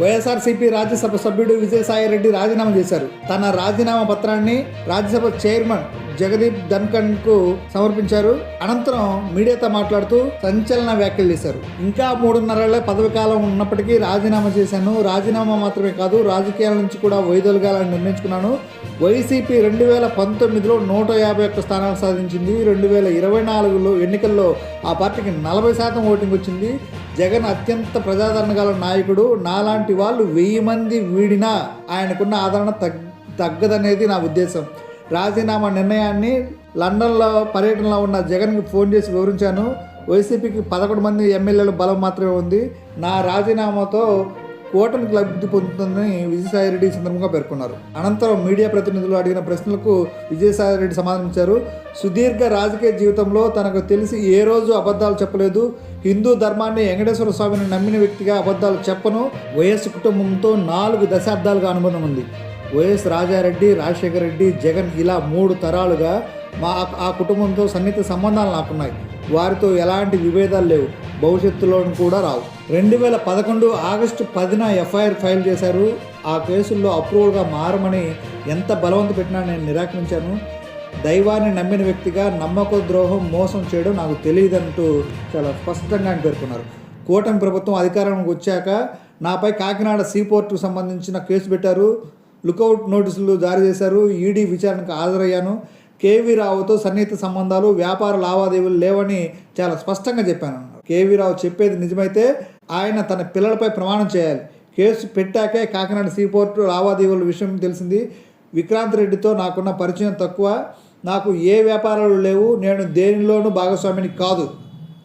వైఎస్ఆర్సీపీ రాజ్యసభ సభ్యుడు విజయసాయి రెడ్డి రాజీనామా చేశారు. తన రాజీనామా పత్రాన్ని రాజ్యసభ చైర్మన్ జగదీప్ ధన్కన్కు సమర్పించారు. అనంతరం మీడియాతో మాట్లాడుతూ సంచలన వ్యాఖ్యలు చేశారు. ఇంకా మూడున్నరేళ్ళ పదవి కాలం ఉన్నప్పటికీ రాజీనామా చేశాను. రాజీనామా మాత్రమే కాదు రాజకీయాల నుంచి కూడా వైదొలగాలని నిర్ణయించుకున్నాను. వైసీపీ రెండు వేల పంతొమ్మిదిలో నూట యాభై ఒక్క స్థానాలు సాధించింది. రెండు వేల ఇరవై నాలుగులో ఎన్నికల్లో ఆ పార్టీకి నలభై శాతం ఓటింగ్ వచ్చింది. జగన్ అత్యంత ప్రజాదరణ గల నాయకుడు. నాలాంటి వాళ్ళు వెయ్యి మంది వీడినా ఆయనకున్న ఆదరణ తగ్ తగ్గదనేది నా ఉద్దేశం. రాజీనామా నిర్ణయాన్ని లండన్లో పర్యటనలో ఉన్న జగన్కి ఫోన్ చేసి వివరించాను. వైసీపీకి పదకొండు మంది ఎమ్మెల్యేలు బలం మాత్రమే ఉంది. నా రాజీనామాతో కూటమికి లబ్ధి పొందుతుందని విజయసాయిరెడ్డి సందర్భంగా పేర్కొన్నారు. అనంతరం మీడియా ప్రతినిధులు అడిగిన ప్రశ్నలకు విజయసాయిరెడ్డి సమాధానించారు సుదీర్ఘ రాజకీయ జీవితంలో తనకు తెలిసి ఏ రోజు అబద్ధాలు చెప్పలేదు. హిందూ ధర్మాన్ని వెంకటేశ్వర స్వామిని నమ్మిన వ్యక్తిగా అబద్ధాలు చెప్పను. వైఎస్ కుటుంబంతో నాలుగు దశాబ్దాలుగా అనుబంధం ఉంది. వైఎస్ రాజారెడ్డి రాజశేఖర రెడ్డి జగన్ ఇలా మూడు తరాలుగా మా ఆ కుటుంబంతో సన్నిహిత సంబంధాలు నాకున్నాయి. వారితో ఎలాంటి విభేదాలు లేవు. భవిష్యత్తులోనూ కూడా రావు. రెండు వేల పదకొండు ఆగస్టు పదిన ఎఫ్ఐఆర్ ఫైల్ చేశారు. ఆ కేసుల్లో అప్రూవల్గా మారమని ఎంత బలవంత పెట్టినా నేను నిరాకరించాను. దైవాన్ని నమ్మిన వ్యక్తిగా నమ్మక ద్రోహం మోసం చేయడం నాకు తెలియదంటూ చాలా స్పష్టంగా ఆయన పేర్కొన్నారు. కూటమి ప్రభుత్వం అధికారంలోకి వచ్చాక నాపై కాకినాడ సీపోర్టుకు సంబంధించిన కేసు పెట్టారు. లుకౌట్ నోటీసులు జారీ చేశారు. ఈడీ విచారణకు హాజరయ్యాను. కేవీ రావుతో సన్నిహిత సంబంధాలు వ్యాపార లావాదేవీలు లేవని చాలా స్పష్టంగా చెప్పాను. కేవీ రావు చెప్పేది నిజమైతే ఆయన తన పిల్లలపై ప్రమాణం చేయాలి. కేసు పెట్టాకే కాకినాడ సీపోర్టు లావాదేవీల విషయం తెలిసింది. విక్రాంత్ రెడ్డితో నాకున్న పరిచయం తక్కువ. నాకు ఏ వ్యాపారాలు లేవు. నేను దేనిలోనూ భాగస్వామిని కాదు.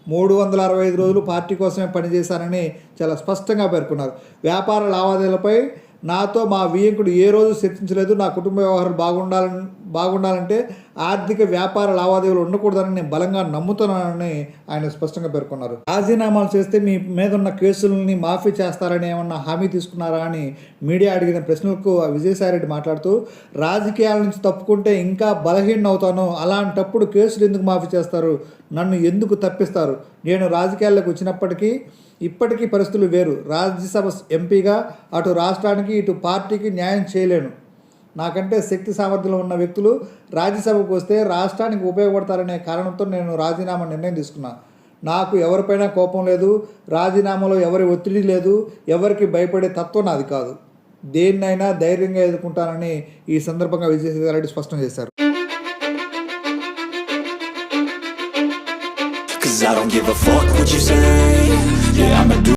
మూడు వందల అరవై ఐదు రోజులు పార్టీ కోసమే పనిచేశానని చాలా స్పష్టంగా పేర్కొన్నారు. వ్యాపార లావాదేవీలపై నాతో మా వియంకుడు ఏ రోజు చర్చించలేదు. నా కుటుంబ వ్యవహారాలు బాగుండాలని బాగుండాలంటే ఆర్థిక వ్యాపార లావాదేవీలు ఉండకూడదని నేను బలంగా నమ్ముతున్నానని ఆయన స్పష్టంగా పేర్కొన్నారు. రాజీనామాలు చేస్తే మీ మీద ఉన్న కేసులని మాఫీ చేస్తారని ఏమన్నా హామీ తీసుకున్నారా అని మీడియా అడిగిన ప్రశ్నలకు విజయసాయిరెడ్డి మాట్లాడుతూ రాజకీయాల నుంచి తప్పుకుంటే ఇంకా బలహీన అవుతాను అలాంటప్పుడు కేసులు ఎందుకు మాఫీ చేస్తారు? నన్ను ఎందుకు తప్పిస్తారు? నేను రాజకీయాల్లోకి వచ్చినప్పటికీ ఇప్పటికీ పరిస్థితులు వేరు. రాజ్యసభ ఎంపీగా అటు రాష్ట్రానికి ఇటు పార్టీకి న్యాయం చేయలేను. నాకంటే శక్తి సామర్థ్యం ఉన్న వ్యక్తులు రాజ్యసభకు వస్తే రాష్ట్రానికి ఉపయోగపడతారనే కారణంతో నేను రాజీనామా నిర్ణయం తీసుకున్నాను నాకు ఎవరిపైనా కోపం లేదు రాజీనామాలో ఎవరి ఒత్తిడి లేదు ఎవరికి భయపడే తత్వం నాది కాదు. దేన్నైనా ధైర్యంగా ఎదుర్కొంటానని ఈ సందర్భంగా విజయసాయిరెడ్డి స్పష్టం చేశారు. I don't give a fuck what you say. Yeah,